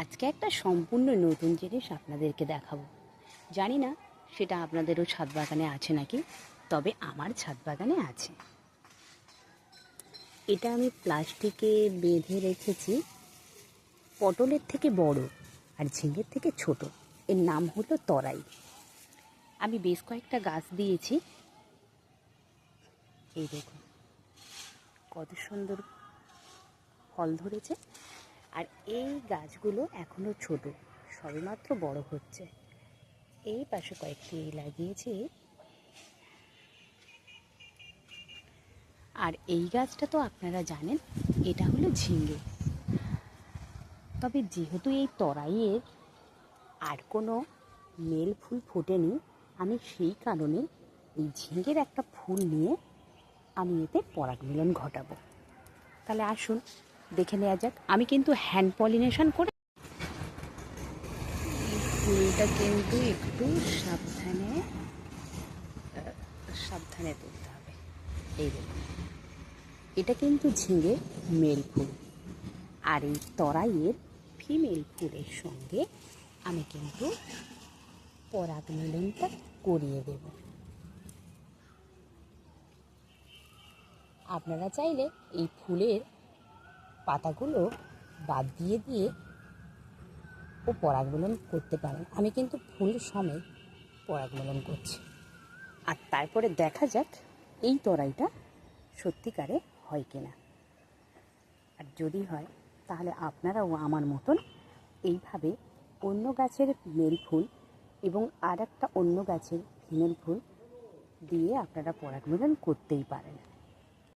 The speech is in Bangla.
আজকে একটা সম্পূর্ণ নতুন জিনিস আপনাদেরকে দেখাবো। জানি না সেটা আপনাদেরও ছাদ বাগানে আছে নাকি, তবে আমার ছাদ বাগানে আছে। এটা আমি প্লাস্টিকে বেঁধে রেখেছি। পটলের থেকে বড় আর ঝিঙের থেকে ছোট। এর নাম হলো তরাই। আমি বেশ কয়েকটা গাছ দিয়েছি। এই দেখুন, কত সুন্দর ফল ধরেছে। আর এই গাছগুলো এখনও ছোট, সবেমাত্র বড় হচ্ছে। এই পাশে কয়েকটি লাগিয়েছি। আর এই গাছটা তো আপনারা জানেন, এটা হলো ঝিঙ্গে। তবে যেহেতু এই তরাইয়ের আর কোনো মেল ফুল ফোটেনি, আমি সেই কারণে এই ঝিঙ্গের একটা ফুল নিয়ে আমি এতে পরাগ মিলন ঘটাবো। তাহলে আসুন দেখে নেওয়া যাক। আমি কিন্তু হ্যান্ড পলিনেশন করে ফুলটা কিন্তু একটু সাবধানে সাবধানে তুলতে হবে। এই দেখুন। এটা কিন্তু ঝিঙে মেল ফুল। আর এই তরাইয়ের ফিমেল ফুলের সঙ্গে আমি কিন্তু পরাগ মিলনটা করিয়ে দেব। আপনারা চাইলে এই ফুলের পাতাগুলো বাদ দিয়ে দিয়ে ও পরাগমলন করতে পারেন। আমি কিন্তু ফুল সমেত পরাগমলন করছি। আর তারপরে দেখা যাক এই তরাইটা সত্যিকারে হয় কিনা। আর যদি হয়, তাহলে আপনারাও আমার মতন এইভাবে অন্য গাছের মেল ফুল এবং আর একটা অন্য গাছের ফিমেল ফুল দিয়ে আপনারা পরাগমিলন করতেই পারেন।